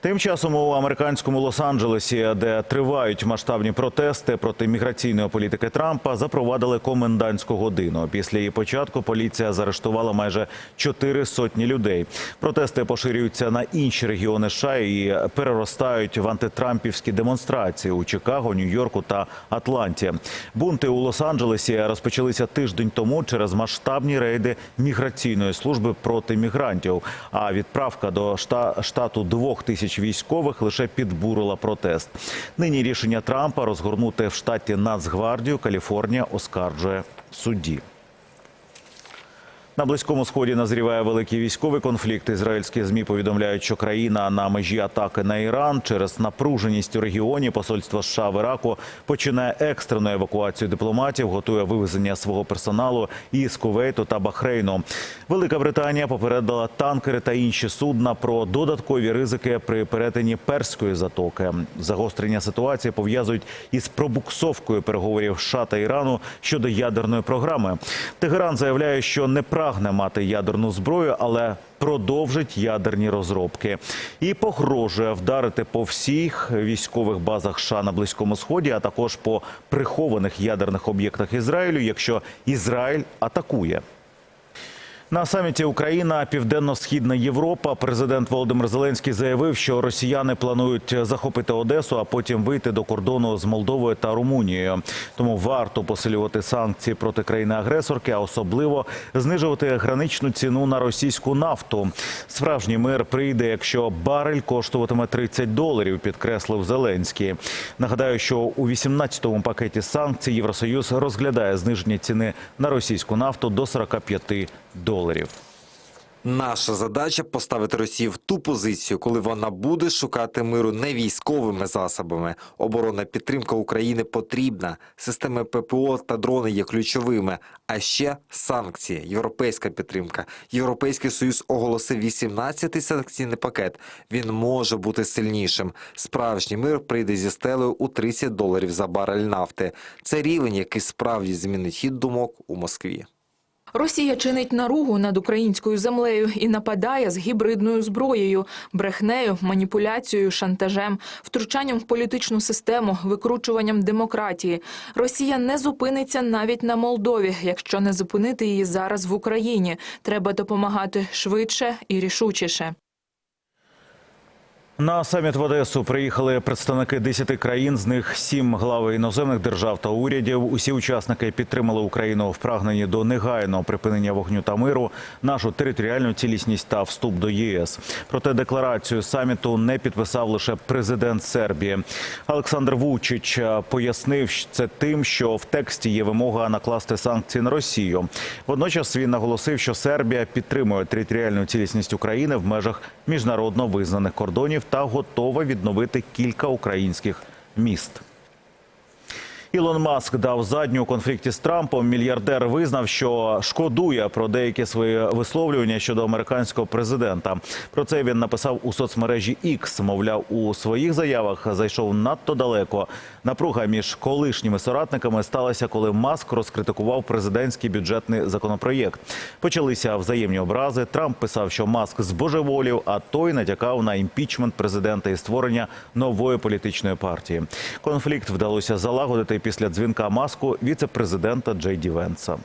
Тим часом у американському Лос-Анджелесі, де тривають масштабні протести проти міграційної політики Трампа, запровадили комендантську годину. Після її початку поліція заарештувала майже чотири сотні людей. Протести поширюються на інші регіони США і переростають в антитрампівські демонстрації у Чикаго, Нью-Йорку та Атланті. Бунти у Лос-Анджелесі розпочалися тиждень тому через масштабні рейди міграційної служби проти мігрантів. А відправка до шта- штату двох тисяч військових лише підбурила протест. Нині рішення Трампа розгорнути в штаті Нацгвардію Каліфорнія оскаржує в суді. На близькому сході назріває великий військовий конфлікт. Ізраїльські змі повідомляють, що країна на межі атаки на Іран через напруженість у регіоні. Посольство США в Іраку починає екстрену евакуацію дипломатів, готує вивезення свого персоналу із Кувейту та Бахрейну. Велика Британія попередила танкери та інші судна про додаткові ризики при перетині перської затоки. Загострення ситуації пов'язують із пробуксовкою переговорів США та Ірану щодо ядерної програми. Тегеран заявляє, що не прагне мати ядерну зброю, але продовжить ядерні розробки і погрожує вдарити по всіх військових базах США на близькому сході, а також по прихованих ядерних об'єктах Ізраїлю, якщо Ізраїль атакує. На саміті Україна, Південно-Східна Європа. Президент Володимир Зеленський заявив, що росіяни планують захопити Одесу, а потім вийти до кордону з Молдовою та Румунією. Тому варто посилювати санкції проти країни-агресорки, а особливо знижувати граничну ціну на російську нафту. Справжній мир прийде, якщо барель коштуватиме 30 доларів, підкреслив Зеленський. Нагадаю, що у 18-му пакеті санкцій Євросоюз розглядає зниження ціни на російську нафту до 45 доларів. Наша задача поставити Росію в ту позицію, коли вона буде шукати миру не військовими засобами. Оборонна підтримка України потрібна. Системи ППО та дрони є ключовими. А ще санкції, європейська підтримка. Європейський союз оголосив 18-й санкційний пакет. Він може бути сильнішим. Справжній мир прийде зі стелею у 30 доларів за барель нафти. Це рівень, який справді змінить хід думок у Москві. Росія чинить наругу над українською землею і нападає з гібридною зброєю, брехнею, маніпуляцією, шантажем, втручанням в політичну систему, викручуванням демократії. Росія не зупиниться навіть на Молдові, якщо не зупинити її зараз в Україні. Треба допомагати швидше і рішучіше. На саміт в Одесу приїхали представники 10 країн, з них 7 глави іноземних держав та урядів. Усі учасники підтримали Україну в прагненні до негайного припинення вогню та миру, нашу територіальну цілісність та вступ до ЄС. Проте декларацію саміту не підписав лише президент Сербії. Олександр Вучич пояснив це тим, що в тексті є вимога накласти санкції на Росію. Водночас він наголосив, що Сербія підтримує територіальну цілісність України в межах міжнародно визнаних кордонів та готова відновити кілька українських міст. Ілон Маск дав задню у конфлікті з Трампом. Мільярдер визнав, що шкодує про деякі свої висловлювання щодо американського президента. Про це він написав у соцмережі X. Мовляв, у своїх заявах зайшов надто далеко. Напруга між колишніми соратниками сталася, коли Маск розкритикував президентський бюджетний законопроєкт. Почалися взаємні образи. Трамп писав, що Маск збожеволів, а той натякав на імпічмент президента і створення нової політичної партії. Конфлікт вдалося залагодити після дзвінка маску віце-президента Джей Ді Венса.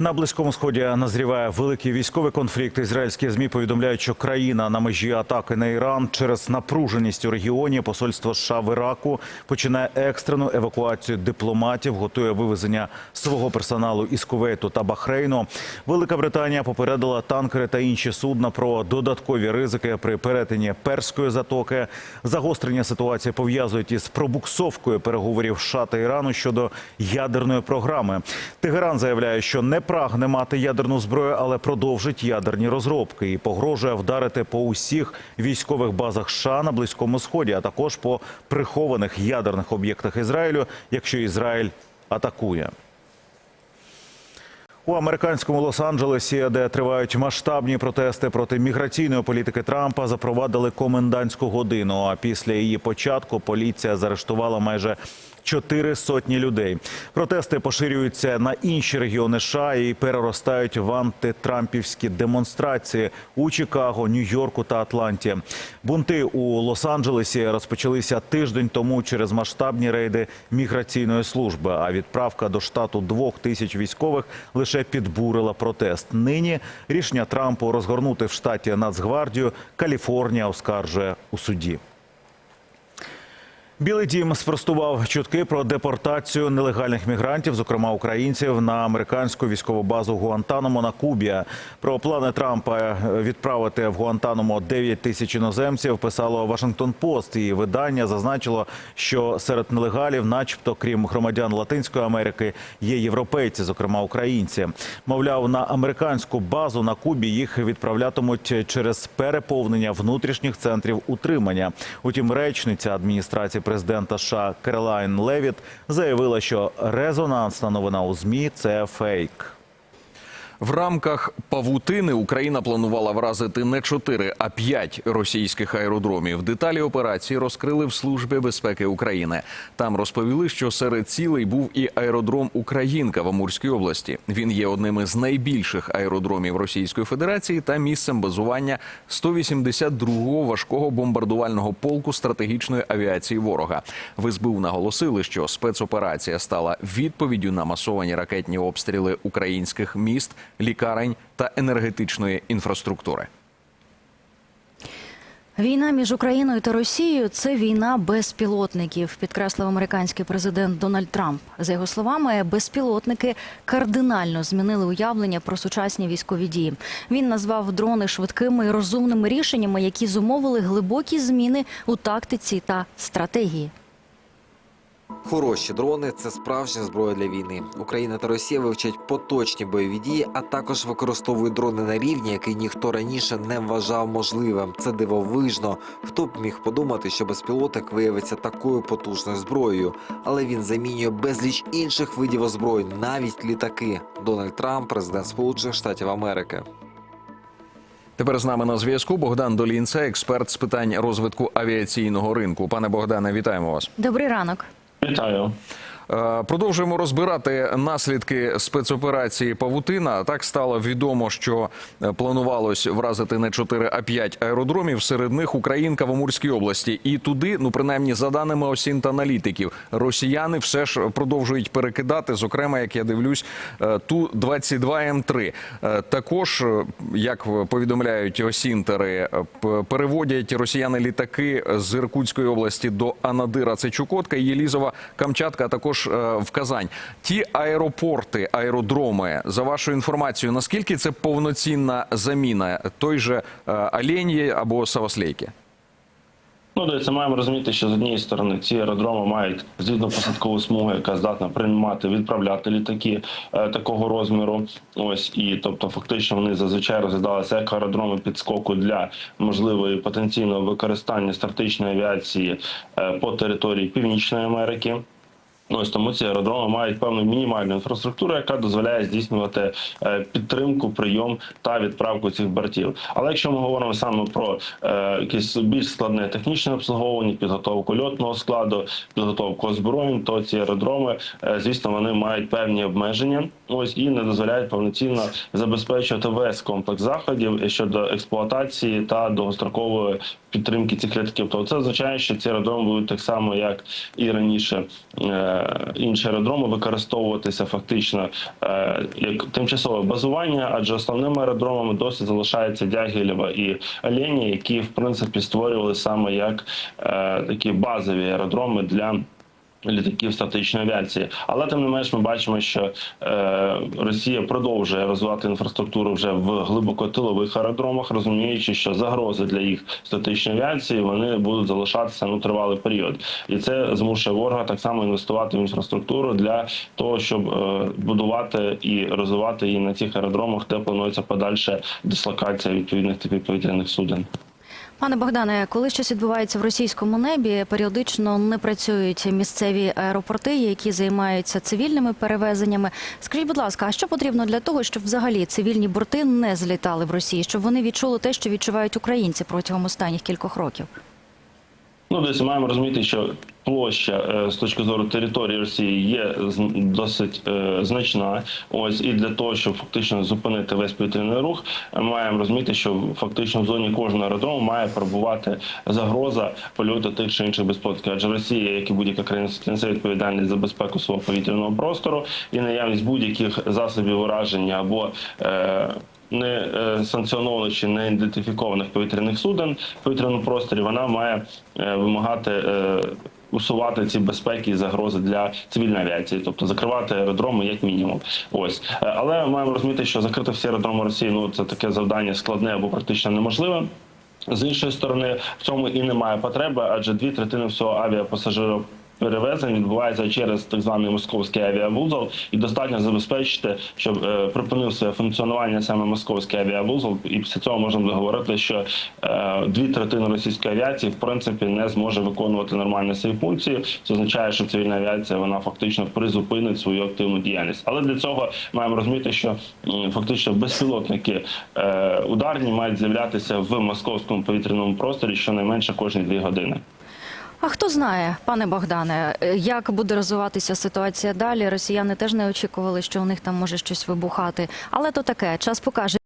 На близькому сході назріває великий військовий конфлікт. Ізраїльські змі повідомляють, що країна на межі атаки на Іран через напруженість у регіоні. Посольство США в Іраку починає екстрену евакуацію дипломатів, готує вивезення свого персоналу із Кувейту та Бахрейну. Велика Британія попередила танкери та інші судна про додаткові ризики при перетині перської затоки. Загострення ситуації пов'язують із пробуксовкою переговорів США та Ірану щодо ядерної програми. Тегеран заявляє, що не прагне мати ядерну зброю, але продовжить ядерні розробки і погрожує вдарити по усіх військових базах США на близькому сході, а також по прихованих ядерних об'єктах Ізраїлю, якщо Ізраїль атакує. У американському Лос-Анджелесі, де тривають масштабні протести проти міграційної політики Трампа, запровадили комендантську годину. А після її початку поліція заарештувала майже чотири сотні людей. Протести поширюються на інші регіони США і переростають в антитрампівські демонстрації у Чикаго, Нью-Йорку та Атланті. Бунти у Лос-Анджелесі розпочалися тиждень тому через масштабні рейди міграційної служби. А відправка до штату двох тисяч військових лише підбурила протест. Нині рішення Трампу розгорнути в штаті Нацгвардію Каліфорнія оскаржує у суді. Білий дім спростував чутки про депортацію нелегальних мігрантів, зокрема українців, на американську військову базу Гуантанамо на Кубі. Про плани Трампа відправити в Гуантанамо 9 тисяч іноземців писало Вашингтон Пост. І видання зазначило, що серед нелегалів, начебто, крім громадян Латинської Америки, є європейці, зокрема українці. Мовляв, на американську базу на Кубі їх відправлятимуть через переповнення внутрішніх центрів утримання. Утім, речниця адміністрації президента США Керолайн Левіт заявила, що резонансна новина у змі це фейк. В рамках павутини Україна планувала вразити не 4, а 5 російських аеродромів. Деталі операції розкрили в Службі безпеки України. Там розповіли, що серед цілей був і аеродром Українка в Амурській області. Він є одним із найбільших аеродромів Російської Федерації та місцем базування 182-го важкого бомбардувального полку стратегічної авіації ворога. В СБУ наголосили, що спецоперація стала відповіддю на масовані ракетні обстріли українських міст лікарень та енергетичної інфраструктури. Війна між Україною та Росією це війна безпілотників, підкреслив американський президент Дональд Трамп. За його словами, безпілотники кардинально змінили уявлення про сучасні військові дії. Він назвав дрони швидкими і розумними рішеннями, які зумовили глибокі зміни у тактиці та стратегії. Хороші дрони це справжня зброя для війни. Україна та Росія вивчать поточні бойові дії, а також використовують дрони на рівні, який ніхто раніше не вважав можливим. Це дивовижно. Хто б міг подумати, що безпілотник виявиться такою потужною зброєю, але він замінює безліч інших видів озброєнь, навіть літаки. Дональд Трамп, президент Сполучених Штатів Америки. Тепер з нами на зв'язку Богдан Долінце, експерт з питань розвитку авіаційного ринку. Пане Богдане, вітаємо вас. Добрий ранок. Pytają. Е, Продовжуємо розбирати наслідки спецоперації Павутина. Так стало відомо, що е, планувалось вразити не 4, а 5 аеродромів. Серед них Українка в Амурській області. І туди, ну принаймні, за даними осінт-аналітиків, росіяни все ж продовжують перекидати. Зокрема, як я дивлюсь, е, ту 22 М3. Е, Також, як повідомляють осінтери, переводять росіяни літаки з Іркутської області до Анадира. Це Чукотка, Єлізова, Камчатка, а також е, в Казань. Ті аеропорти, аеродроми, за вашою інформацією, наскільки це повноцінна заміна той же е, або Саваслейки? Ну, дивіться, маємо розуміти, що з однієї сторони ці аеродроми мають злітно посадкову смугу, яка здатна приймати, відправляти літаки е, такого розміру. Ось і тобто, фактично, вони зазвичай розглядалися як аеродроми підскоку для можливої потенційного використання стратегічної авіації е, по території Північної Америки. Ось тому ці аеродроми мають певну мінімальну інфраструктуру, яка дозволяє здійснювати е, підтримку, прийом та відправку цих бортів. Але якщо ми говоримо саме про е, якесь більш складне технічне обслуговування, підготовку льотного складу, підготовку озброєнь, то ці аеродроми, е, звісно, вони мають певні обмеження. Ось і не дозволяють повноцінно забезпечувати весь комплекс заходів щодо експлуатації та довгострокової підтримки цих літаків. То це означає, що ці аеродроми будуть так само, як і раніше інші аеродроми використовуватися фактично е, як тимчасове базування, адже основними аеродромами досі залишається Дягілєва і Олені, які в принципі створювали саме як е, такі базові аеродроми для. Літаків стратегічної авіації, але тим не менш, ми бачимо, що е, Росія продовжує розвивати інфраструктуру вже в глибокотилових аеродромах, розуміючи, що загрози для їх стратегічної авіації вони будуть залишатися ну тривалий період, і це змушує ворога так само інвестувати в інфраструктуру для того, щоб е, будувати і розвивати її на цих аеродромах, де планується подальша дислокація відповідних типів повітряних суден. Пане Богдане, коли щось відбувається в російському небі, періодично не працюють місцеві аеропорти, які займаються цивільними перевезеннями. Скажіть, будь ласка, а що потрібно для того, щоб взагалі цивільні борти не злітали в Росії, щоб вони відчули те, що відчувають українці протягом останніх кількох років? Ну, десь маємо розуміти, що площа е, з точки зору території Росії є досить е, значна. Ось і для того, щоб фактично зупинити весь повітряний рух, маємо розуміти, що фактично в зоні кожного аеродрому має перебувати загроза польоту тих чи інших безпілотників. Адже Росія, як і будь-яка країна, несе відповідальність за безпеку свого повітряного простору і наявність будь-яких засобів ураження або е, не е, санкціонованих чи не ідентифікованих повітряних суден в повітряному просторі, вона має е, вимагати. е, Усувати ці безпеки і загрози для цивільної авіації, тобто закривати аеродроми як мінімум. Ось але маємо розуміти, що закрити всі аеродроми Росії ну це таке завдання складне або практично неможливе. З іншої сторони, в цьому і немає потреби, адже дві третини всього авіапасажирів. Перевезень відбувається через так званий московський авіавузол, і достатньо забезпечити, щоб е, припинив своє функціонування саме московський авіавузол. І після цього буде говорити, що е, дві третини російської авіації в принципі не зможе виконувати нормальні свої функції. Це означає, що цивільна авіація вона фактично призупинить свою активну діяльність. Але для цього маємо розуміти, що м, фактично безпілотники е, ударні мають з'являтися в московському повітряному просторі щонайменше кожні дві години. А хто знає, пане Богдане, як буде розвиватися ситуація далі? Росіяни теж не очікували, що у них там може щось вибухати. Але то таке, час покаже.